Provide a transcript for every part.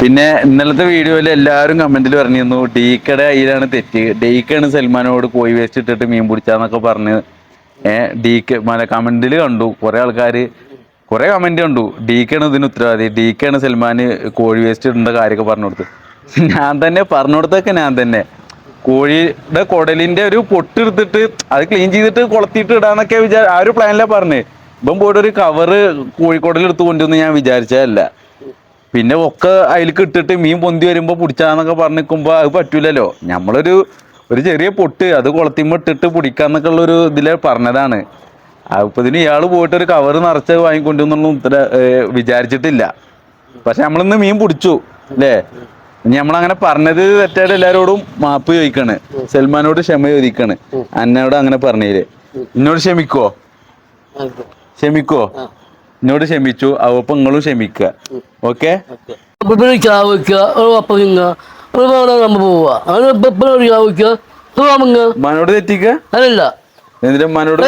പിന്നെ ഇന്നലത്തെ വീഡിയോയിൽ എല്ലാവരും കമന്റിൽ പറഞ്ഞിരുന്നു ഡീക്കയുടെ കയ്യിലാണ് തെറ്റ്. ഡീക്കാണ് സൽമാനോട് കോഴി വേസ്റ്റ് ഇട്ടിട്ട് മീൻ പിടിച്ചാന്നൊക്കെ പറഞ്ഞ് ഏഹ് ഡീക്ക് മല കമന്റിൽ കണ്ടു. കുറെ ആൾക്കാർ കുറെ കമന്റ് കണ്ടു. ഡീക്കാണ് ഇതിന് ഉത്തരവാദി. ഡീക്കാണ് സൽമാന് കോഴി വേസ്റ്റ് ഇടേണ്ട കാര്യമൊക്കെ പറഞ്ഞു കൊടുത്ത് ഞാൻ തന്നെ പറഞ്ഞു കൊടുത്തൊക്കെ ഞാൻ തന്നെ. കോഴിയുടെ കുടലിന്റെ ഒരു പൊട്ടെടുത്തിട്ട് അത് ക്ലീൻ ചെയ്തിട്ട് കൊളത്തിയിട്ട് ഇടാന്നൊക്കെ വിചാ ആ ഒരു പ്ലാനിലാണ് പറഞ്ഞത് ഇപ്പം പോയിട്ട് ഒരു കവറ് കോഴിക്കോടലെടുത്ത് കൊണ്ടുവന്ന് ഞാൻ വിചാരിച്ചതല്ല. പിന്നെ ഒക്കെ അതിൽ ഇട്ടിട്ട് മീൻ പൊന്തി വരുമ്പോൾ പിടിച്ചാന്നൊക്കെ പറഞ്ഞ് നിൽക്കുമ്പോൾ അത് പറ്റൂലല്ലോ. നമ്മളൊരു ഒരു ചെറിയ പൊട്ട് അത് കുളത്തിമ്മ ഇട്ടിട്ട് പിടിക്കാന്നൊക്കെ ഉള്ള ഒരു ഇതിൽ പറഞ്ഞതാണ്. അപ്പൊ ഇതിന് ഇയാൾ പോയിട്ട് ഒരു കവറ് നിറച്ച് വാങ്ങിക്കൊണ്ടുവന്നൊന്നും ഉത്തര വിചാരിച്ചിട്ടില്ല. പക്ഷെ നമ്മളിന്ന് മീൻ പിടിച്ചു അല്ലേ ഇനി നമ്മളങ്ങനെ പറഞ്ഞത് തെറ്റായിട്ട് എല്ലാരോടും മാപ്പ് ചോദിക്കാണ്. സൽമാനോട് ക്ഷമ ചോദിക്കാണ്. അന്നോട് അങ്ങനെ പറഞ്ഞേര്. എന്നോട് ക്ഷമിക്കോ? ക്ഷമിക്കോ? എന്നോട് ക്ഷമിച്ചു അപ്പം നിങ്ങളും ക്ഷമിക്കുക. ഓക്കെ? മനോട് തെറ്റിക്ക? അതല്ല മനോട്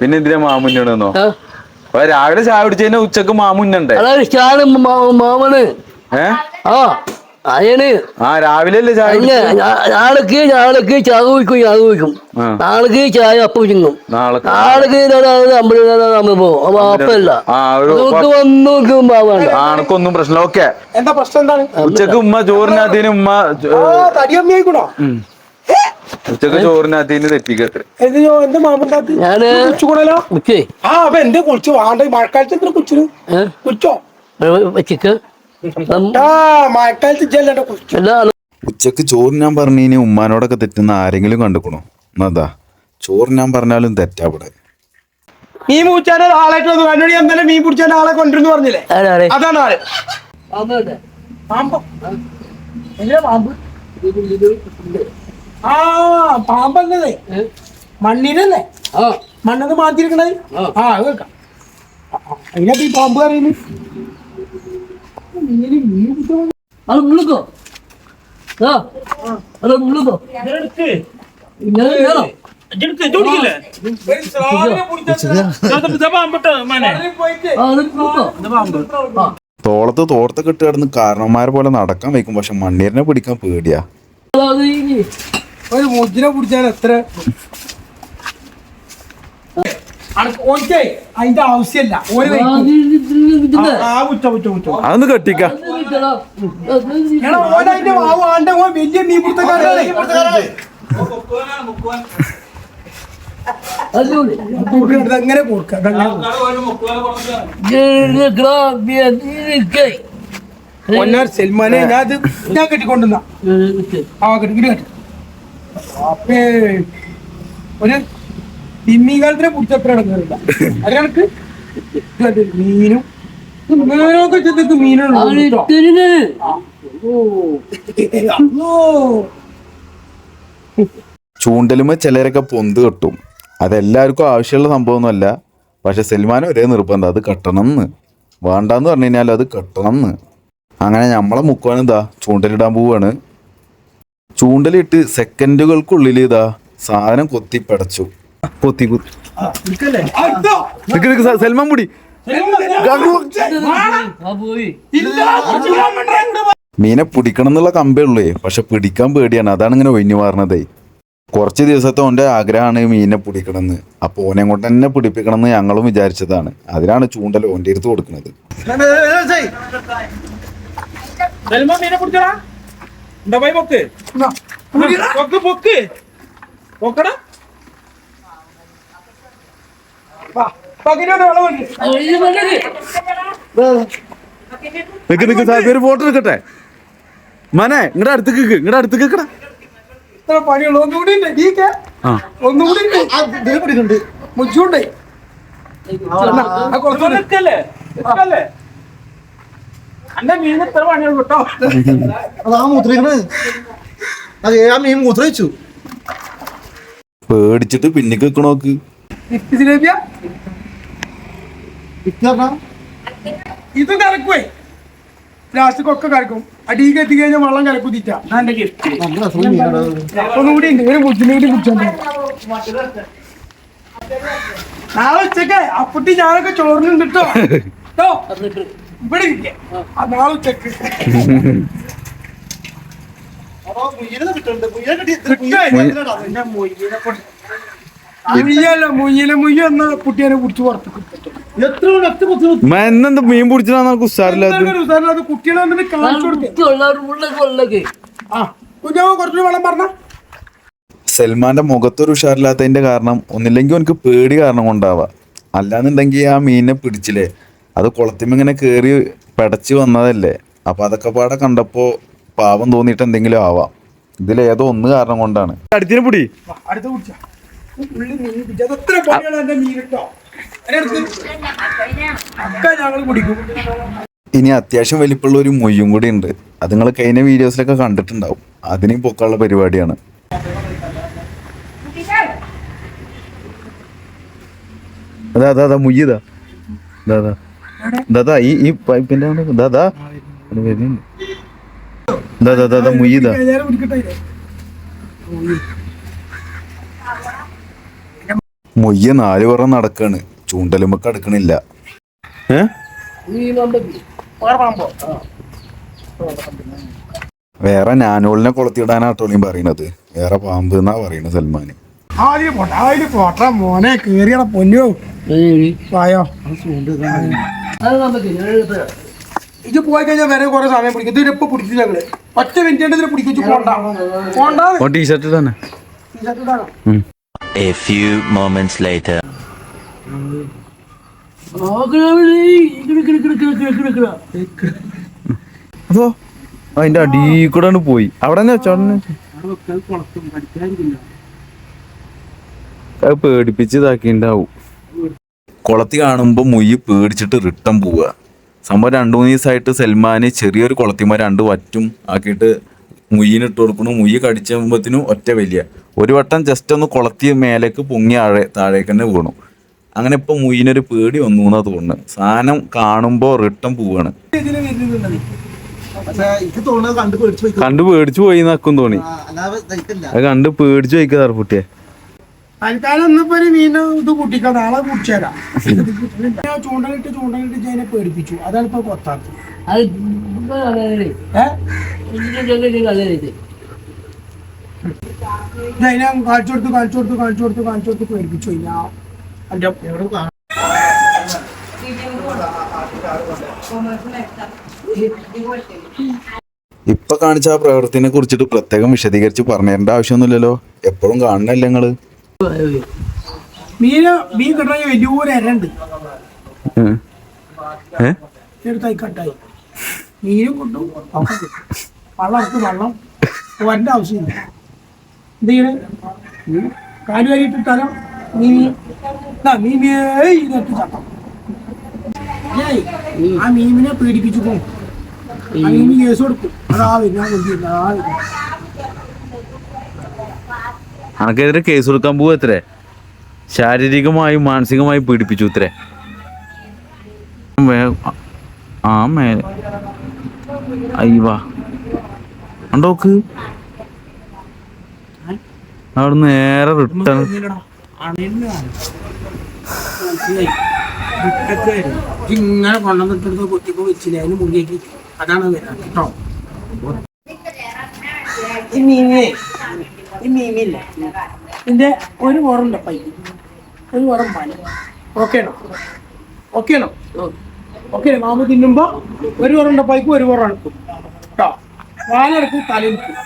പിന്നെ എന്തിനാ രാവിലെ ചായ കുടിച്ചതിന് ഉച്ചയ്ക്ക് മാമുന്നുണ്ടേ മാമന്. ഏഹ് ആ. അയന് ആ രാവിലെ അല്ലേ ചായ കുടിച്ചത്? നാളേക്ക് നാളേക്ക് ചായ വയ്ക്കും ചായ വയ്ക്കും ആ. നാളേക്ക് ചായ അപ്പം ചിങ്ങും നാളെ നാളേക്ക് അമ്പലം നമ്മൾ പോകും. അപ്പൊ അപ്പല്ല ആ ഒരു നമുക്ക് വന്നു നോക്കുമ്പോ വേണ്ട ആണക്കൊന്നും പ്രശ്നമില്ല. ഓക്കെ. എന്താ പ്രശ്നം എന്താണ്? ഉച്ചയ്ക്ക് ഉമ്മ ചോറിനകത്തിന് ഉമ്മ ചോ- ആ തടിയമ്മിയായിക്കൂടോ ഉച്ചയ്ക്ക് ചോറിനകത്തിന് തെറ്റിക്കത്ര എന്ത് ചോ- എന്ത് മാമന്താത്ത് ഞാൻ കുളിച്ചുകൂടലോ? ഓക്കേ ആ അപ്പൊ എന്റെ കുളിച്ചു? വാണ്ട ഈ മഴക്കാലത്ത് എന്തിനാ കുളിച്ചു? ഏഹ് കുളിച്ചോ വെച്ചിക്ക് ഉച്ചയ്ക്ക് ചോറ് ഞാൻ പറഞ്ഞതിന് ഉമ്മാനോടൊക്കെ തെറ്റുന്ന ആരെങ്കിലും കണ്ടുക്കണോ. എന്നതാ ചോറ് ഞാൻ പറഞ്ഞാലും തെറ്റാ ഇവിടെ. മീൻ പൂച്ചാന്റെ ആളായിട്ട് വന്നു. മീൻ പിടിച്ചാൻ ആളെ കൊണ്ടുവരുന്നു പറഞ്ഞില്ലേ? അതാണ് ആൾ ആ പാമ്പല്ലേ? മണ്ണിനല്ലേ? ആ. മണ്ണെന്ന് മാറ്റിയിരിക്കണേ ആ. അത് കേൾക്കാം. അതിനകത്ത് ഈ പാമ്പ് പിടിച്ചാ അത് മുള്ളുക്കോ ആ. അത് മുള്ളുക്കോ ഇങ്ങനെ. തോളത്ത് തോർത്തൊക്കെ ഇട്ട് കിടന്ന് കാരണന്മാരെ പോലെ നടക്കാൻ വയ്ക്കും പക്ഷെ മണ്ണീരിനെ പിടിക്കാൻ പേടിയാ. ഒരു മുജിനെ പിടിച്ചാൽ എത്ര ഓനിക്കേ അതിന്റെ ആവശ്യമില്ല. ഒരു ആ, മുറ്റ മുറ്റ മുറ്റ അതൊന്ന് കെട്ടിക്ക. അത് അതിന്റെ വാവ് ആണ്ട ഓൻ വലിയ മീൻ. കൊടുക്കണ്ട എങ്ങനെ കൊടുക്ക. പൊന്നാർ സൽമാനെ ഞാൻ ഇത് ഞാൻ കെട്ടിക്കൊണ്ടുവന്ന. ആ കെട്ടി കെട്ടി. അപ്പേ ഒരു തിമ്മീകാലത്തിനെ പിടിച്ചത്ര ഇടങ്ങാറില്ല. അത് കണക്ക്? മീനും. മീനൊക്കെ ചെന്നിട്ട് മീനുള്ളൂ. ചൂണ്ടലുമ്പോ ചിലരൊക്കെ പൊന്ത് കെട്ടും. അതെല്ലാവർക്കും ആവശ്യമുള്ള സംഭവമൊന്നുമല്ല. പക്ഷെ സൽമാൻ ഒരേ നിർബന്ധം. അത് കെട്ടണം എന്ന് വേണ്ടാന്ന് പറഞ്ഞു കഴിഞ്ഞാൽ അത് കെട്ടണം എന്ന് അങ്ങനെ നമ്മളെ മുക്കുവാണ് ഇതാ ചൂണ്ടലിടാൻ പോവാണ്. ചൂണ്ടലിട്ട് സെക്കൻഡുകൾക്കുള്ളിൽ ഇതാ സാധനം കൊത്തി പടച്ചു സ- സൽമാൻ പുടി. മീനെ പിടിക്കണം എന്നുള്ള കമ്പേ ഉള്ളേ. പക്ഷെ പിടിക്കാൻ പേടിയാണ്. അതാണ് ഇങ്ങനെ ഒഴിഞ്ഞു മാറണതേ. കുറച്ച് ദിവസത്തെ ഓന്റെ ആഗ്രഹമാണ് മീനെ പിടിക്കണമെന്ന്. അപ്പോൾ ഓനെ കൊണ്ട് തന്നെ പിടിപ്പിക്കണം എന്ന് ഞങ്ങളും വിചാരിച്ചതാണ്. അതിനാണ് ചൂണ്ടൽ ഓന്റെ അടുത്ത് കൊടുക്കുന്നത്. പൊക്ക് പൊക്ക്. പൊക്കടാ വാ, പകിനോട് വെള്ളം കൊണ്ട്. ആ, ഇത് വേണ്ടത്. നിക്ക് നിക്ക് ഒരു ഫോട്ടോ എടുക്കട്ടെ. മനെ ഇങ്ങടെ അടുത്തേക്ക് ഇങ്ങടെ അടുത്തേക്ക് നിക്കടാ. ഇത്ര പണിയുള്ളൂ ഒന്നുകൂടി ഉണ്ട്. ഡീക്കെ ആ. ഒന്നുകൂടി ഉണ്ട്. മുച്ചുണ്ടേ ആ കുറച്ചുകൂടി. നിക്കല്ലേ? നിക്കല്ലേ? അന്റെ മീൻ ഇത്ര പണിയുള്ളൂ കേട്ടോ. അതാ മൂത്രിക്കണ് അത് ആ മീൻ മൂത്രയിച്ചു. പേടിച്ചിട്ട് പിന്നിക്ക് നിക്കണോക്ക് ജിലേബിയ ഇക്കാ ഇത് കലക്കുവേ. ലാസ്റ്റ് ഒക്കെ കലക്കും. അടിയിൽ എത്തി കഴിഞ്ഞാൽ വെള്ളം കലക്കും തീറ്റ. ഒന്നുകൂടി ഉണ്ട്. ഒരു മുച്ചിനെ കൂടി പിടിച്ചോണ്ട് നാളെ ഉച്ചയ്ക്ക് അപ്പുട്ടി ഞാനൊക്കെ ചോറിനുണ്ട് കേട്ടോ കേട്ടോ ഇവിടെ ഇരിക്കെ. ആ നാളെ ഉച്ചയ്ക്ക് കിട്ടുന്നുണ്ട്. കുട്ടിയെ കുടിച്ച് എത്ര എന്നെന്താ മീൻ പിടിച്ചാ നമുക്ക് ഉസാറില്ലാത്ത അത് കുട്ടികളെ വന്നിട്ട് കാണിച്ചു കൊടുക്കേ. ഉള്ളക്ക് ഉള്ളക്ക് ആ കുഞ്ഞാവ് കുറച്ച് വെള്ളം പറഞ്ഞ. സൽമാന്റെ മുഖത്തൊരു ഉഷാറില്ലാത്തതിന്റെ കാരണം ഒന്നില്ലെങ്കിൽ എനിക്ക് പേടി കാരണം കൊണ്ടാവാം. അല്ലാന്നുണ്ടെങ്കിൽ ആ മീനിനെ പിടിച്ചില്ലേ? അത് കുളത്തിമ്മ ഇങ്ങനെ കേറി പടച്ചു വന്നതല്ലേ? അപ്പൊ അതൊക്കെ പാടെ കണ്ടപ്പോ പാവം തോന്നിയിട്ട് എന്തെങ്കിലും ആവാം. ഇതിലേതോ ഒന്ന് കാരണം കൊണ്ടാണ്. അടുത്തിനെ പിടി. അടുത്ത കുടിച്ച. ഉള്ളി മീൻ പിടിച്ചു അതത്ര പണിയാണ് എന്റെ മീൻ കേട്ടോ ഒക്കെ ഞങ്ങൾ കുടിക്കും. ഇനി അത്യാവശ്യം വലിപ്പമുള്ള ഒരു മൊയ്യും കൂടി ഉണ്ട്. അത് നിങ്ങൾ കഴിഞ്ഞ വീഡിയോസിലൊക്കെ കണ്ടിട്ടുണ്ടാവും. അതിനും പൊക്കാനുള്ള പരിപാടിയാണ്. അതാ അതാ അതാ മുയ്യതാ ദാ ദാ. ദാ ദാ ഈ ഈ പൈപ്പിന്റെ ദാദാ വരുന്നുണ്ട്. ദാ ദാ ദാ ദാ മുയ്യതാ മൊയ്യ നാല് പുറം നടക്കാണ്. ചൂണ്ടലുമൊക്കെ അടുക്കണില്ല. ഏ? ഈ മമ്പക്ക് വേറെ ഞാനോളിനെ വേറെ ഞാനോളിനെ കൊളത്തിയിടാനാട്ടോളിയും പറയണത്. വേറെ പാമ്പ് എന്നാ പറയണത് സൽമാന്. മോനെ കേറിയട പൊന്നോ. വായോ. ഇത്. പോയി കഴിഞ്ഞാൽ വരെ കുറെ സമയം പിടിക്കും. ഇതിന് ഇപ്പൊ പിടിച്ചില്ല ഞങ്ങൾ ഒറ്റ മിനിറ്റ് ഇതിനെ പോണ്ടാ. പോണ്ട. പോണ്ട ടീഷർട്ട് തന്നെ A few moments later. അതോ? അതിന്റെ അടി കൂടെ പോയി. അവിടെ തന്നെ വെച്ചോ അത് പേടിപ്പിച്ച് ഇതാക്കിണ്ടാവും കുളത്തി കാണുമ്പോ മുയ്യ് പേടിച്ചിട്ട് റിട്ടൺ പോവുക. സംഭവം രണ്ടു മൂന്ന് ദിവസമായിട്ട് സൽമാന് ചെറിയൊരു കുളത്തിന്മ രണ്ട് വറ്റും ആക്കിയിട്ട് മുയ്യിന് ഇട്ട് കൊടുക്കണു മുയ്യ് കടിച്ചുമ്പോഴത്തേനും ഒറ്റ വലിയ. ഒരു വട്ടം ജസ്റ്റ് ഒന്ന് കുളത്തി മേലേക്ക് പൊങ്ങി ആഴെ താഴേക്ക് തന്നെ വീണു. അങ്ങനെ ഇപ്പൊ മുയ്യിനൊരു പേടി വന്നു എന്നാ കൊണ്ട് സാധനം കാണുമ്പോ റിട്ടൺ പോവാണ്. കണ്ടു പേടിച്ചു പോയി കണ്ടു പേടിച്ചു പോയി നക്കും തോണി അത് കണ്ട് പേടിച്ചു പോയിക്കാ തറപ്പുട്ടിയെ തൽക്കാലം ഒന്നിപ്പോ ഒരു മീനെ ഇത് കൂട്ടിക്കാം. നാളെ കുടിച്ചേരാം ഞാൻ ചൂണ്ടലിട്ട് ചൂണ്ടലിട്ട് പേടിപ്പിച്ചു. അതാണ് ഇപ്പൊ കൊത്താത്തത്. അത് അതിനെ കാണിച്ചു കൊടുത്ത് കാണിച്ചു കൊടുത്ത് കാണിച്ചു കൊടുത്ത് കാണിച്ചു കൊടുത്ത് പേടിപ്പിച്ചു അതിന്റെ ഇപ്പൊ കാണിച്ച ആ പ്രവൃത്തിനെ കുറിച്ചിട്ട് പ്രത്യേകം വിശദീകരിച്ച് പറഞ്ഞേണ്ട ആവശ്യമൊന്നുമില്ലല്ലോ. എപ്പോഴും കാണണല്ലേ നിങ്ങൾ? മീന് മീൻ കിട്ടണമെങ്കിൽ വലിയൊരു എരണ്ട് ഏഹ്? എടുത്തായി കട്ടായി. മീനും കൊണ്ടു ഒക്കെ വള്ളം പോരേണ്ട ആവശ്യമില്ല. എന്ത് ചെയ്യണേ കാലുകാരിയിട്ട് തരം മീൻ ഇതാ മീൻ ഏയ് ഇതൊക്കെ ചട്ടം ഏയ് ആ മീമിനെ പേടിപ്പിച്ചു പോകും ആ മീമിന് കേസ് കൊടുക്കും. അതാ വരുന്ന ആ വരുന്നു. അനക്കെതിരെ കേസ് കൊടുക്കാൻ പോവാ എത്രേ ശാരീരികമായും മാനസികമായും പീഡിപ്പിച്ചു ഇത്രേ. ആ മേലെ അയ്യവാ. ഉണ്ടോക്ക് അവിടെ നേരെ റിട്ടേൺ ഇതിന്റെ ഒരു പുറമുണ്ട് പൈ ഒരു പുറം പാൽ. ഓക്കേണോ ഓക്കേണോ ഓക്കെ മാമ തിന്നുമ്പോ ഒരു പുറമുണ്ട് പൈക്ക് ഒരു എടുക്കും കേട്ടോ പാലെടുക്കും തലയെടുക്കും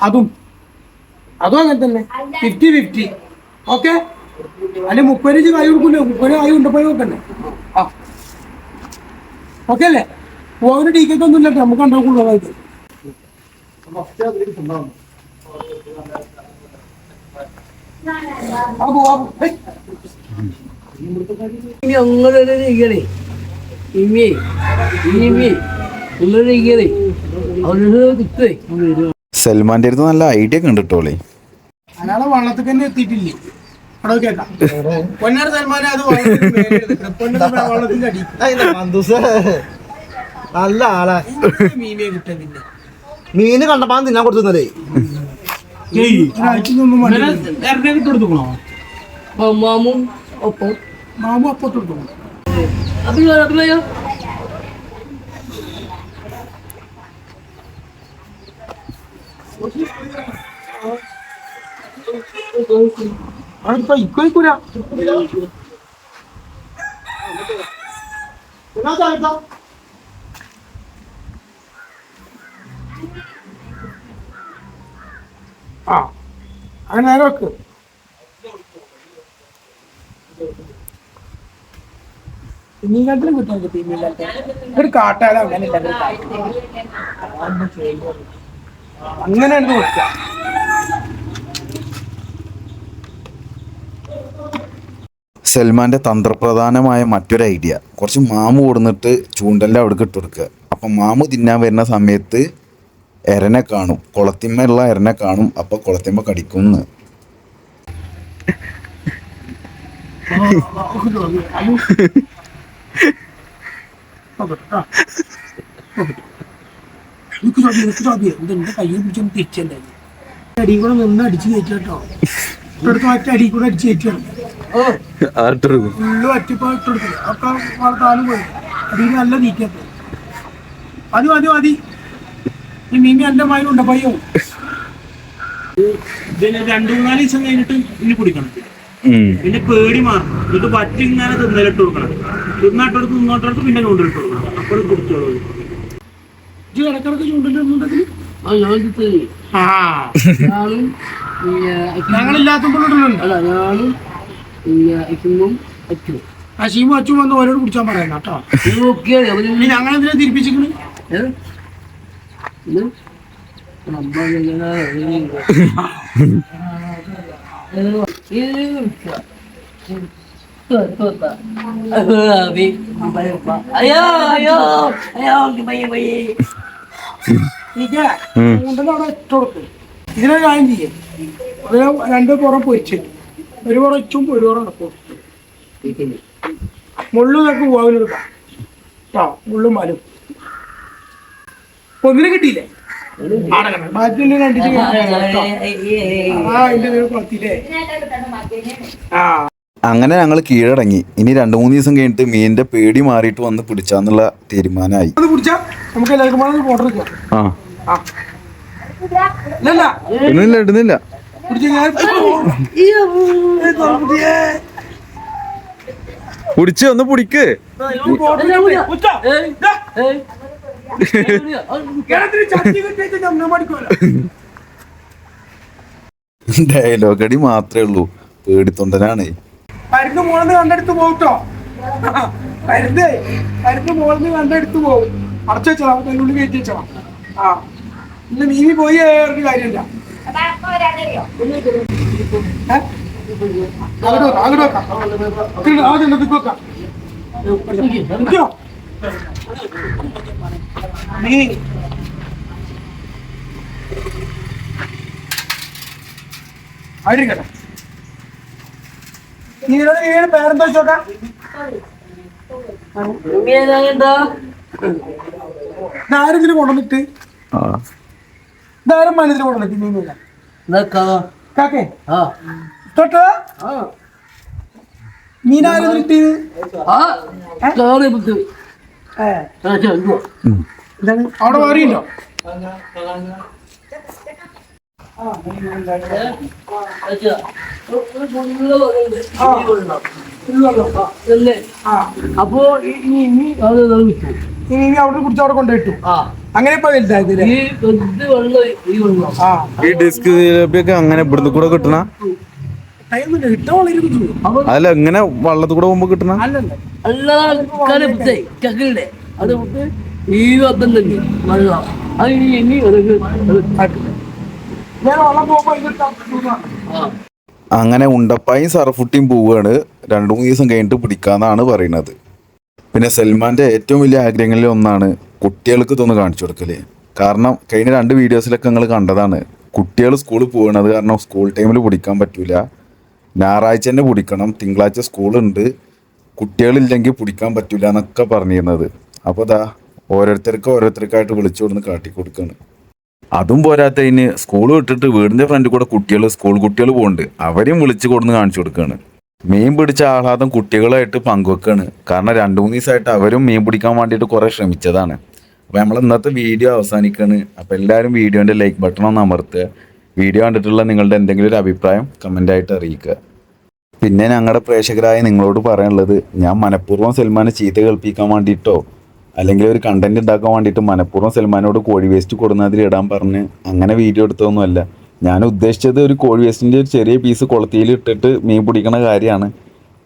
അതും. അതും അങ്ങനെ തന്നെ. Fifty fifty okay? അല്ലെ മുപ്പതിനഞ്ച് കായ് കൊടുക്കില്ല മുപ്പത് കായ് ഉണ്ടപ്പോയി നോക്കണ്ടേ ആ. ഓക്കെ അല്ലേ പോകാൻ ടീക്കറ്റ് ഒന്നും ഇല്ല നമുക്ക് ഉണ്ടാക്കുള്ളൂ അതായത് ആ പോവാ. ഇനി അങ്ങനെ ഒരു ഇരിക്കണേ ഇമ്മി ഇമ്മി ഇങ്ങനെ ഇരിക്കണേ അവരുടെ കിട്ടേ സൽമാന്റെ അടുത്ത് നല്ല ഐഡിയ കണ്ടിട്ടോളേ അയാളെ വള്ളത്തിൽ തന്നെ എത്തിയിട്ടില്ലേ സൽമാനെ അത് വള്ളത്തിന്റെ അടി നല്ല ആളെ. മീനെ കിട്ടാൻ പിന്നെ. മീന് കണ്ടപ്പാൻ തിന്നാൻ കൊടുത്തുന്നല്ലേ ഒരാഴ്ചയൊന്നും കൊടുത്തുക്കണോ? മാമും ഒപ്പം. മാമു അപ്പത്തോട്ട് അപ്പൊ അഭിനയ അതിപ്പോ ഇക്കൊയ്ക്കൂല എന്നാ ചായത്താ ആ അങ്ങനെ നേരെ വെക്ക്. തിമ്മീങ്കാട്ടിലും കുറ്റം തിമ്മീങ്കാട്ട് ഒരു കാട്ടാല അങ്ങനെ. അങ്ങനെ എടുത്ത് കൊടുക്കുക സൽമാന്റെ തന്ത്രപ്രധാനമായ മറ്റൊരു ഐഡിയ കുറച്ച് മാമു കൊടുന്നിട്ട് ചൂണ്ടലിന്റെ അവിടെ ഇട്ട് കൊടുക്കുക അപ്പം മാമു തിന്നാൻ വരുന്ന സമയത്ത് എരനെ കാണും കുളത്തിമ്മയുള്ള എരനെ കാണും അപ്പൊ കുളത്തിമ്മ ചോദ്യം എനിക്ക് ചോദ്യം ഇത് എന്റെ കയ്യിൽ പിടിച്ചൊന്ന് തിരിച്ചണ്ടായി അടി കൂടെ നിന്ന് അടിച്ച് കയറ്റി കേട്ടോ. ഇട്ടെടുത്ത് മറ്റേ അടി കൂടെ അടിച്ച് കയറ്റിയാണ് ഫുള്ള് പറ്റിപ്പോ ഇട്ടെടുത്തില്ല ഒക്കെ വളർത്താനും പോയി. അടിയിൽ നല്ല നീക്കത്ത് മതി മതി മതി. ഈ മീമി എന്റെ മയിലുണ്ട് പയ്യോ ഇതിന് രണ്ടു മൂന്നാൽ ദിവസം കഴിഞ്ഞിട്ട് ഇനി കുടിക്കണം. പിന്നെ പേടി മാറും ഇത് പറ്റി ഇങ്ങനെ തിന്നലിട്ട് കൊടുക്കണം. തിന്നാട്ടടുത്ത് തിന്നോട്ടടുത്ത് പിന്നെ ചൂണ്ടിലിട്ട് കൊടുക്കണം അപ്പോൾ കുടിച്ചോളൂ. ഇത് ഇടക്കിടക്ക് ചൂണ്ടിട്ടുണ്ടെങ്കിൽ ആ ഞാൻ ആ. ഞാനും ഞങ്ങളില്ലാത്തപ്പോഴുണ്ട് അല്ല ഞാനും അച്ഛനും അച്ഛനും അശീമും അച്ഛനും വന്ന് ഓരോട് കുടിച്ചാൻ പറയാം കേട്ടോ. ഇത്? നോക്കിയാൽ അവർ ഇരിക്കെ. അവിടെ ഇട്ട് കൊടുക്ക്. ഇതിനെ കാര്യം ചെയ്യേ അതിനെ രണ്ട് പുറം പൊരിച്ച് ഒരു പുറം ഇച്ചും ഒരു പുറം അടക്കും മുള്ളു നമുക്ക് പോകാനെടുക്കാം മുള്ളും മലും ഒന്നിനെ കിട്ടിയില്ലേ ബാക്കിയുള്ള ആ അതിന്റെ പേര് പത്തില്ലേ ആ അങ്ങനെ ഞങ്ങൾ കീഴടങ്ങി. ഇനി രണ്ടു മൂന്ന് ദിവസം കഴിഞ്ഞിട്ട് മീനിന്റെ പേടി മാറിയിട്ട് വന്ന് പിടിച്ചാന്നുള്ള തീരുമാനമായി. ഇടുന്നില്ല ഇടുന്നില്ല. പിടിച്ച് ഒന്ന് പിടിക്ക് ഡയലോഗടി മാത്രമേ ഉള്ളൂ. പേടിത്തൊണ്ടനാണ്. മരുന്ന് മോളന്ന് കണ്ടെടുത്ത് പോകട്ടോ പരുന്ന് പരുന്ന് മോളന്ന് കണ്ടെടുത്ത് പോകും അടച്ചു വെച്ചോ അതിനുള്ളിൽ കയറ്റി വെച്ചോ ആ. ഇന്ന് മീമി പോയി ഒരു കാര്യമില്ല? അങ്ങോട്ട് വെക്കാം? നീ. ആയിരിക്കട്ടെ നീയുടെ നീയുടെ പേരെന്താ ചോക്കാം. ഇതാരെങ്കിലും കൊണ്ടുവന്നിട്ട്. ഇതാരും മനസ്സിൽ കൊണ്ടുവന്നിട്ട് നീങ്ങില്ല കാക്കേ. ആ. തൊട്ടോ. ആ. മീനാരും കിട്ടിയത് അവിടെ വേറിയുണ്ടോ ആ അപ്പോ ഇനി ഇനി അത് നിർമ്മിച്ചു ഇനി ഇനി അവിടെ കുടിച്ച് അവിടെ കൊണ്ടുപോയിട്ടു അങ്ങനെ ഇപ്പൊ വലുതായത് ഈ വെറുതെ വെള്ളം ഈ വെള്ളം ആ. ഈ ഡിസ്ക് ഒക്കെ അങ്ങനെ ഇവിടുന്ന് കൂടെ കിട്ടണ? ടൈം കിട്ടാൻ വളരെ ബുദ്ധിമുട്ട് അപ്പൊ അതല്ല എങ്ങനെ വള്ളത്തിൽ കൂടെ പോകുമ്പോ കിട്ടണ? അല്ലല്ല അത് ഈ വെള്ളം തന്നെ വെള്ളം അത് ഇനി ഇനി ഒരു ഞാൻ വെള്ളം പോകുമ്പോ ആ. അങ്ങനെ ഉണ്ടപ്പായും സർഫുട്ടിയും പോവുകയാണ്. രണ്ടു മൂന്ന് ദിവസം കഴിഞ്ഞിട്ട് പിടിക്കാന്നാണ് പറയുന്നത്. പിന്നെ സൽമാന്റെ ഏറ്റവും വലിയ ആഗ്രഹങ്ങളിൽ ഒന്നാണ് കുട്ടികൾക്ക് ഇതൊന്ന് കാണിച്ചു കൊടുക്കൽ. കാരണം കഴിഞ്ഞ രണ്ട് വീഡിയോസിലൊക്കെ നിങ്ങൾ കണ്ടതാണ്. കുട്ടികൾ സ്കൂളിൽ പോകണത് കാരണം സ്കൂൾ ടൈമിൽ പിടിക്കാൻ പറ്റൂല. ഞായറാഴ്ച തന്നെ പിടിക്കണം. തിങ്കളാഴ്ച സ്കൂളുണ്ട്. കുട്ടികളില്ലെങ്കിൽ പിടിക്കാൻ പറ്റൂല എന്നൊക്കെ പറഞ്ഞിരുന്നത്. അപ്പോൾ ദാ ഓരോരുത്തർക്ക് ഓരോരുത്തർക്കായിട്ട് വിളിച്ചു കൊടുന്ന് കാട്ടി അതും പോരാത്തതിന് സ്കൂൾ വിട്ടിട്ട് വീടിന്റെ ഫ്രണ്ടിൽ കൂടെ കുട്ടികൾ സ്കൂൾ കുട്ടികൾ പോകുന്നുണ്ട് അവരെയും വിളിച്ചു കൊടുന്ന് കാണിച്ചു കൊടുക്കുകയാണ് മീൻ പിടിച്ച ആഹ്ലാദം കുട്ടികളായിട്ട് പങ്കുവെക്കാണ്. കാരണം രണ്ടു മൂന്ന് ദിവസമായിട്ട് അവരും മീൻ പിടിക്കാൻ വേണ്ടിയിട്ട് കുറേ ശ്രമിച്ചതാണ്. അപ്പോൾ നമ്മൾ ഇന്നത്തെ വീഡിയോ അവസാനിക്കാണ്. അപ്പോൾ എല്ലാവരും വീഡിയോന്റെ ലൈക്ക് ബട്ടൺ ഒന്ന് അമർത്തുക. വീഡിയോ കണ്ടിട്ടുള്ള നിങ്ങളുടെ എന്തെങ്കിലും ഒരു അഭിപ്രായം കമന്റായിട്ട് അറിയിക്കുക. പിന്നെ ഞങ്ങളുടെ പ്രേക്ഷകരായ നിങ്ങളോട് പറയാനുള്ളത് ഞാൻ മനഃപൂർവം സൽമാനെ ചീത്ത കേൾപ്പിക്കാൻ വേണ്ടിയിട്ടോ അല്ലെങ്കിൽ ഒരു കണ്ടന്റ് ഉണ്ടാക്കാൻ വേണ്ടിയിട്ട് മനഃപൂർവം സൽമാനോട് കോഴി വേസ്റ്റ് കൊടുന്നതിൽ ഇടാൻ പറഞ്ഞ് അങ്ങനെ വീഡിയോ എടുത്തതൊന്നുമല്ല. ഞാൻ ഉദ്ദേശിച്ചത് ഒരു കോഴി വേസ്റ്റിന്റെ ഒരു ചെറിയ പീസ് കുളത്തിയിൽ ഇട്ടിട്ട് മീൻ പിടിക്കണ കാര്യമാണ്.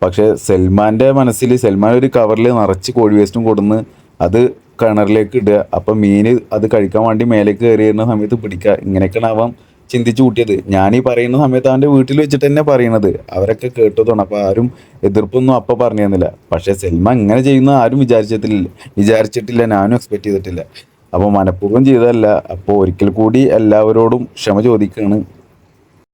പക്ഷേ സൽമാന്റെ മനസ്സിൽ സൽമാൻ ഒരു കവറിൽ നിറച്ച് കോഴി വേസ്റ്റും കൊടുന്ന് അത് കിണറിലേക്ക് ഇടുക. അപ്പം മീൻ അത് കഴിക്കാൻ വേണ്ടി മേലേക്ക് കയറി വരുന്ന സമയത്ത് പിടിക്കുക. ഇങ്ങനെയൊക്കെയാണ് അവൻ ചിന്തിച്ചു കൂട്ടിയത് ഞാൻ ഈ പറയുന്ന സമയത്ത് അവന്റെ വീട്ടിൽ വെച്ചിട്ട് തന്നെ പറയണത്. അവരൊക്കെ കേട്ടതാണ് അപ്പോൾ ആരും എതിർപ്പൊന്നും അപ്പം പറഞ്ഞു തന്നില്ല പക്ഷേ സെൽമ ഇങ്ങനെ ചെയ്യുന്ന ആരും വിചാരിച്ചിട്ടില്ല വിചാരിച്ചിട്ടില്ല ഞാനും എക്സ്പെക്ട് ചെയ്തിട്ടില്ല. അപ്പോൾ മനഃപൂർവം ചെയ്തതല്ല. അപ്പോൾ ഒരിക്കൽ കൂടി എല്ലാവരോടും ക്ഷമ ചോദിക്കുകയാണ്